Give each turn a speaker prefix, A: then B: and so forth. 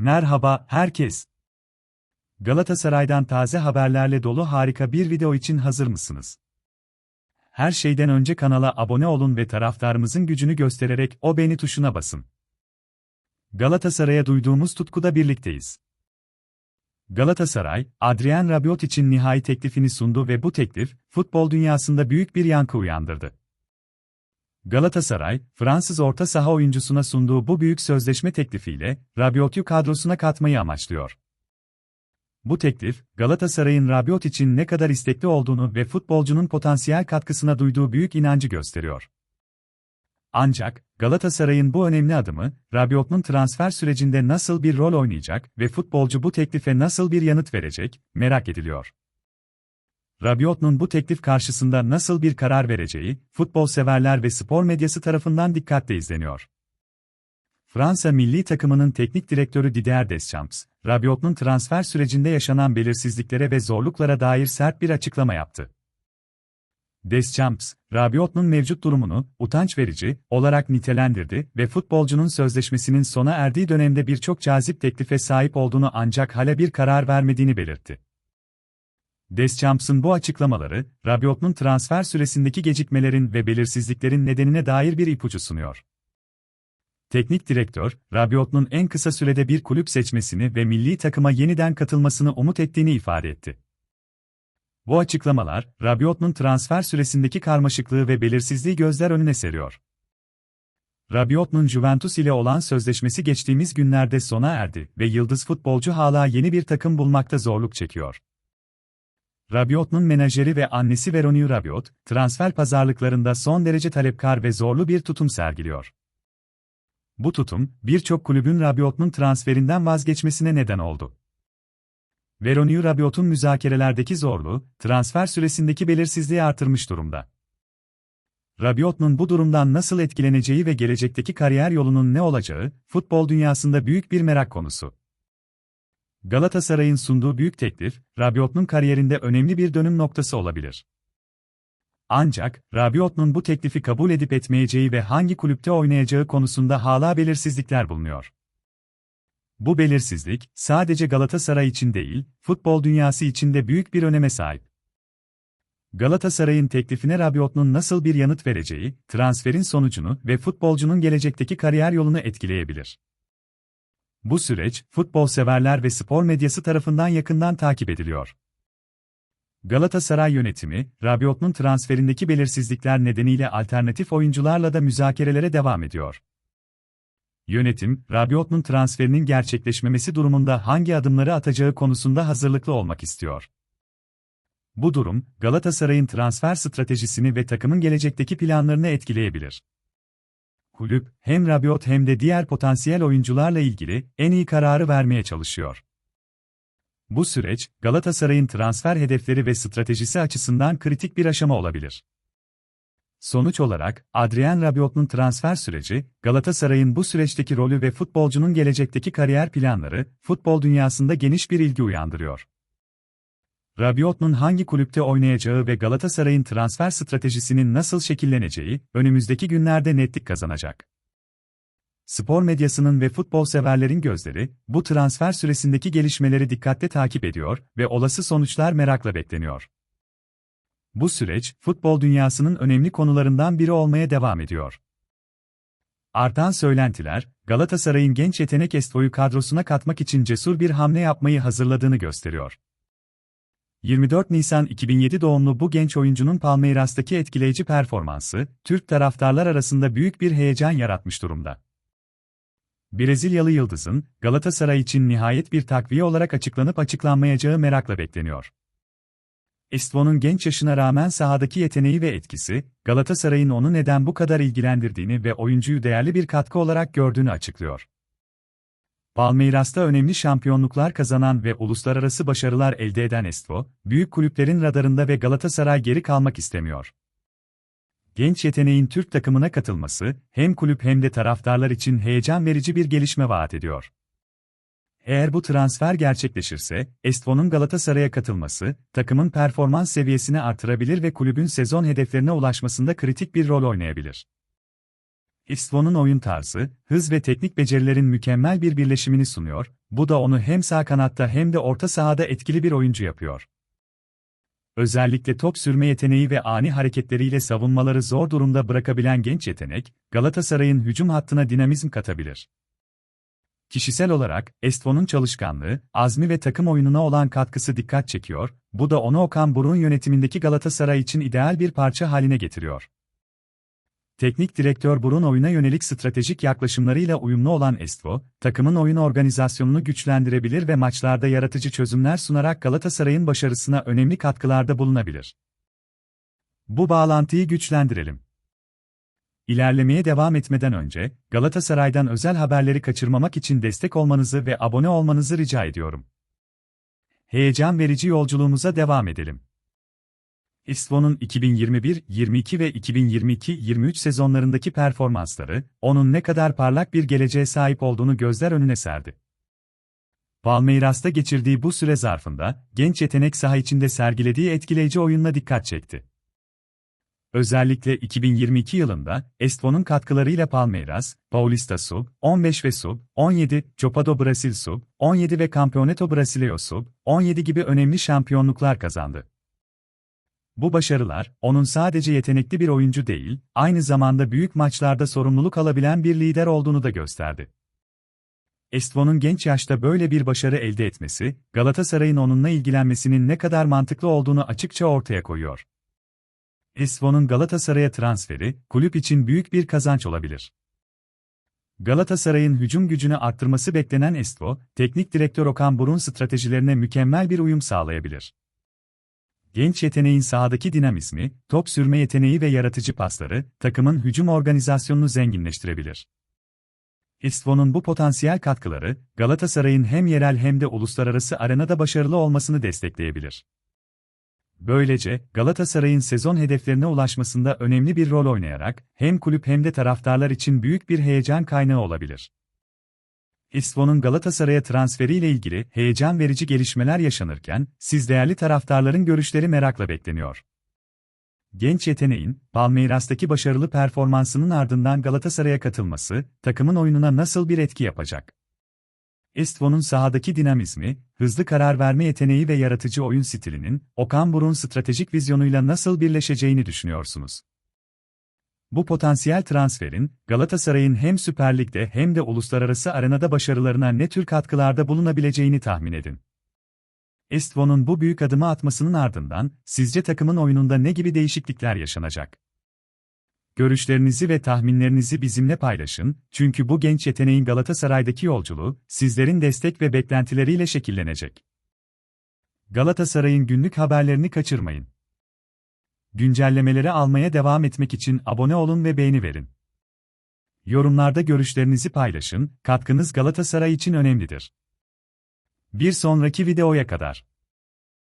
A: Merhaba herkes. Galatasaray'dan taze haberlerle dolu harika bir video için hazır mısınız? Her şeyden önce kanala abone olun ve taraftarımızın gücünü göstererek o beğeni tuşuna basın. Galatasaray'a duyduğumuz tutkuda birlikteyiz. Galatasaray, Adrien Rabiot için nihai teklifini sundu ve bu teklif, futbol dünyasında büyük bir yankı uyandırdı. Galatasaray, Fransız orta saha oyuncusuna sunduğu bu büyük sözleşme teklifiyle, Rabiot'u kadrosuna katmayı amaçlıyor. Bu teklif, Galatasaray'ın Rabiot için ne kadar istekli olduğunu ve futbolcunun potansiyel katkısına duyduğu büyük inancı gösteriyor. Ancak, Galatasaray'ın bu önemli adımı, Rabiot'un transfer sürecinde nasıl bir rol oynayacak ve futbolcu bu teklife nasıl bir yanıt verecek, merak ediliyor. Rabiot'un bu teklif karşısında nasıl bir karar vereceği, futbol severler ve spor medyası tarafından dikkatle izleniyor. Fransa milli takımının teknik direktörü Didier Deschamps, Rabiot'un transfer sürecinde yaşanan belirsizliklere ve zorluklara dair sert bir açıklama yaptı. Deschamps, Rabiot'un mevcut durumunu utanç verici olarak nitelendirdi ve futbolcunun sözleşmesinin sona erdiği dönemde birçok cazip teklife sahip olduğunu ancak hala bir karar vermediğini belirtti. Deschamps'ın bu açıklamaları, Rabiot'un transfer süresindeki gecikmelerin ve belirsizliklerin nedenine dair bir ipucu sunuyor. Teknik direktör, Rabiot'un en kısa sürede bir kulüp seçmesini ve milli takıma yeniden katılmasını umut ettiğini ifade etti. Bu açıklamalar, Rabiot'un transfer süresindeki karmaşıklığı ve belirsizliği gözler önüne seriyor. Rabiot'un Juventus ile olan sözleşmesi geçtiğimiz günlerde sona erdi ve yıldız futbolcu hala yeni bir takım bulmakta zorluk çekiyor. Rabiot'un menajeri ve annesi Veronique Rabiot, transfer pazarlıklarında son derece talepkar ve zorlu bir tutum sergiliyor. Bu tutum, birçok kulübün Rabiot'un transferinden vazgeçmesine neden oldu. Veronique Rabiot'un müzakerelerdeki zorluğu, transfer süresindeki belirsizliği artırmış durumda. Rabiot'un bu durumdan nasıl etkileneceği ve gelecekteki kariyer yolunun ne olacağı, futbol dünyasında büyük bir merak konusu. Galatasaray'ın sunduğu büyük teklif, Rabiot'un kariyerinde önemli bir dönüm noktası olabilir. Ancak, Rabiot'un bu teklifi kabul edip etmeyeceği ve hangi kulüpte oynayacağı konusunda hala belirsizlikler bulunuyor. Bu belirsizlik, sadece Galatasaray için değil, futbol dünyası için de büyük bir öneme sahip. Galatasaray'ın teklifine Rabiot'un nasıl bir yanıt vereceği, transferin sonucunu ve futbolcunun gelecekteki kariyer yolunu etkileyebilir. Bu süreç, futbol severler ve spor medyası tarafından yakından takip ediliyor. Galatasaray yönetimi, Rabiot'un transferindeki belirsizlikler nedeniyle alternatif oyuncularla da müzakerelere devam ediyor. Yönetim, Rabiot'un transferinin gerçekleşmemesi durumunda hangi adımları atacağı konusunda hazırlıklı olmak istiyor. Bu durum, Galatasaray'ın transfer stratejisini ve takımın gelecekteki planlarını etkileyebilir. Kulüp, hem Rabiot hem de diğer potansiyel oyuncularla ilgili en iyi kararı vermeye çalışıyor. Bu süreç, Galatasaray'ın transfer hedefleri ve stratejisi açısından kritik bir aşama olabilir. Sonuç olarak, Adrien Rabiot'un transfer süreci, Galatasaray'ın bu süreçteki rolü ve futbolcunun gelecekteki kariyer planları, futbol dünyasında geniş bir ilgi uyandırıyor. Rabiot'un hangi kulüpte oynayacağı ve Galatasaray'ın transfer stratejisinin nasıl şekilleneceği, önümüzdeki günlerde netlik kazanacak. Spor medyasının ve futbol severlerin gözleri, bu transfer süresindeki gelişmeleri dikkatle takip ediyor ve olası sonuçlar merakla bekleniyor. Bu süreç, futbol dünyasının önemli konularından biri olmaya devam ediyor. Artan söylentiler, Galatasaray'ın genç yetenek Esto'yu kadrosuna katmak için cesur bir hamle yapmayı hazırladığını gösteriyor. 24 Nisan 2007 doğumlu bu genç oyuncunun Palmeiras'taki etkileyici performansı, Türk taraftarlar arasında büyük bir heyecan yaratmış durumda. Brezilyalı yıldızın, Galatasaray için nihayet bir takviye olarak açıklanıp açıklanmayacağı merakla bekleniyor. Estvon'un genç yaşına rağmen sahadaki yeteneği ve etkisi, Galatasaray'ın onu neden bu kadar ilgilendirdiğini ve oyuncuyu değerli bir katkı olarak gördüğünü açıklıyor. Palmeiras'ta önemli şampiyonluklar kazanan ve uluslararası başarılar elde eden Estvo, büyük kulüplerin radarında ve Galatasaray geri kalmak istemiyor. Genç yeteneğin Türk takımına katılması, hem kulüp hem de taraftarlar için heyecan verici bir gelişme vaat ediyor. Eğer bu transfer gerçekleşirse, Estvo'nun Galatasaray'a katılması, takımın performans seviyesini artırabilir ve kulübün sezon hedeflerine ulaşmasında kritik bir rol oynayabilir. Istvo'nun oyun tarzı, hız ve teknik becerilerin mükemmel bir birleşimini sunuyor, Bu da onu hem sağ kanatta hem de orta sahada etkili bir oyuncu yapıyor. Özellikle top sürme yeteneği ve ani hareketleriyle savunmaları zor durumda bırakabilen genç yetenek, Galatasaray'ın hücum hattına dinamizm katabilir. Kişisel olarak, Estvo'nun çalışkanlığı, azmi ve takım oyununa olan katkısı dikkat çekiyor, bu da onu Okan Buruk'un yönetimindeki Galatasaray için ideal bir parça haline getiriyor. Teknik direktör Burun oyuna yönelik stratejik yaklaşımlarıyla uyumlu olan Estvo, takımın oyun organizasyonunu güçlendirebilir ve maçlarda yaratıcı çözümler sunarak Galatasaray'ın başarısına önemli katkılarda bulunabilir. Bu bağlantıyı güçlendirelim. İlerlemeye devam etmeden önce, Galatasaray'dan özel haberleri kaçırmamak için destek olmanızı ve abone olmanızı rica ediyorum. Heyecan verici yolculuğumuza devam edelim. Istvo'nun 2021, 22 ve 2022-23 sezonlarındaki performansları, onun ne kadar parlak bir geleceğe sahip olduğunu gözler önüne serdi. Palmeiras'ta geçirdiği bu süre zarfında, genç yetenek saha içinde sergilediği etkileyici oyunla dikkat çekti. Özellikle 2022 yılında, Estvo'nun katkılarıyla Palmeiras, Paulista Sub, 15 ve Sub, 17, Copado Brasil Sub, 17 ve Campeonato Brasileiro Sub, 17 gibi önemli şampiyonluklar kazandı. Bu başarılar, onun sadece yetenekli bir oyuncu değil, aynı zamanda büyük maçlarda sorumluluk alabilen bir lider olduğunu da gösterdi. Estvo'nun genç yaşta böyle bir başarı elde etmesi, Galatasaray'ın onunla ilgilenmesinin ne kadar mantıklı olduğunu açıkça ortaya koyuyor. Estvo'nun Galatasaray'a transferi, kulüp için büyük bir kazanç olabilir. Galatasaray'ın hücum gücünü arttırması beklenen Estvo, teknik direktör Okan Burun stratejilerine mükemmel bir uyum sağlayabilir. Genç yeteneğin sahadaki dinamizmi, top sürme yeteneği ve yaratıcı pasları, takımın hücum organizasyonunu zenginleştirebilir. Estvo'nun bu potansiyel katkıları, Galatasaray'ın hem yerel hem de uluslararası arenada başarılı olmasını destekleyebilir. Böylece, Galatasaray'ın sezon hedeflerine ulaşmasında önemli bir rol oynayarak, hem kulüp hem de taraftarlar için büyük bir heyecan kaynağı olabilir. Estvo'nun Galatasaray'a transferiyle ilgili heyecan verici gelişmeler yaşanırken, siz değerli taraftarların görüşleri merakla bekleniyor. Genç yeteneğin, Palmeiras'taki başarılı performansının ardından Galatasaray'a katılması, takımın oyununa nasıl bir etki yapacak? Estvo'nun sahadaki dinamizmi, hızlı karar verme yeteneği ve yaratıcı oyun stilinin, Okan Buruk'un stratejik vizyonuyla nasıl birleşeceğini düşünüyorsunuz? Bu potansiyel transferin, Galatasaray'ın hem Süper Lig'de hem de uluslararası arenada başarılarına ne tür katkılarda bulunabileceğini tahmin edin. Estvo'nun bu büyük adımı atmasının ardından, sizce takımın oyununda ne gibi değişiklikler yaşanacak? Görüşlerinizi ve tahminlerinizi bizimle paylaşın, çünkü bu genç yeteneğin Galatasaray'daki yolculuğu, sizlerin destek ve beklentileriyle şekillenecek. Galatasaray'ın günlük haberlerini kaçırmayın. Güncellemeleri almaya devam etmek için abone olun ve beğeni verin. Yorumlarda görüşlerinizi paylaşın, katkınız Galatasaray için önemlidir. Bir sonraki videoya kadar.